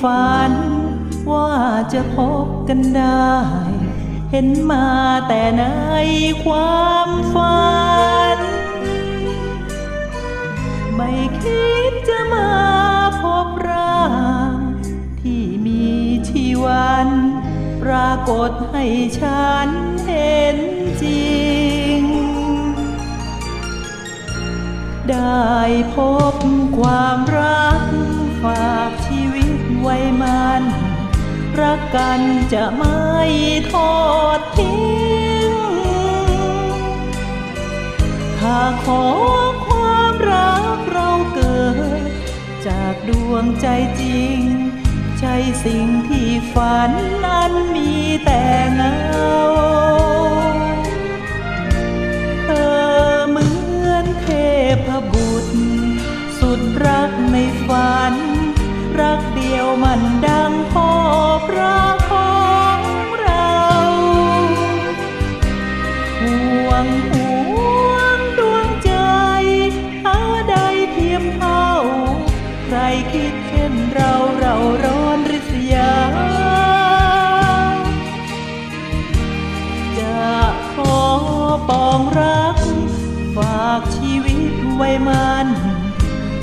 ฝัน ว่าจะพบกันได้ เห็นมาแต่ในความฝัน ไม่คิดจะมาพบร่าง ที่มีชีวัน ปรากฏให้ฉันเห็นจริง ได้พบความ มัน รักกันจะไม่ทอดทิ้ง ถ้าขอความรักเราเกิด จากดวงใจจริงใช่สิ่งที่ฝันนั้นมีแต่เงา ดียวมันดังพ่อพระของเราห่วงห่วงดวงใจหาใดเทียมเท่า ใครคิดเช่นเราเราร้อนริษยา จะขอปองรัก ฝากชีวิตไว้มัน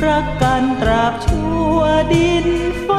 รักกันตราบชั่วดินฟ้า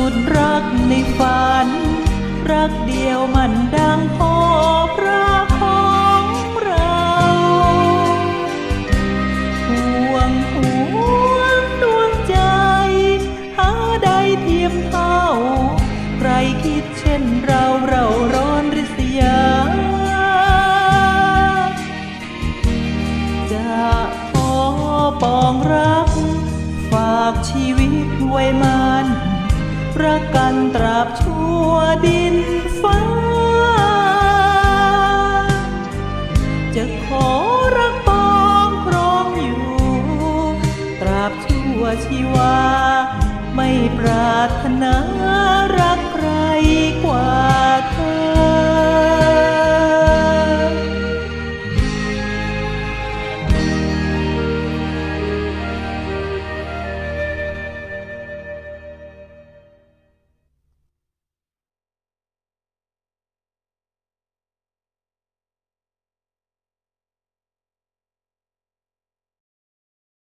สุดรักในฝัน รักเดียวมันดังพอพระของเราห่วงหวงดวงใจ หาใดเทียมเท่า ใครคิดเช่นเราเราร้อนริษยา จะขอปองรัก ฝากชีวิตไว้มัน รักกันตราบชั่วดินฟ้า จะขอรับปองพร้อมอยู่ ตราบชั่วชีวา ไม่ปรารถนารักใคร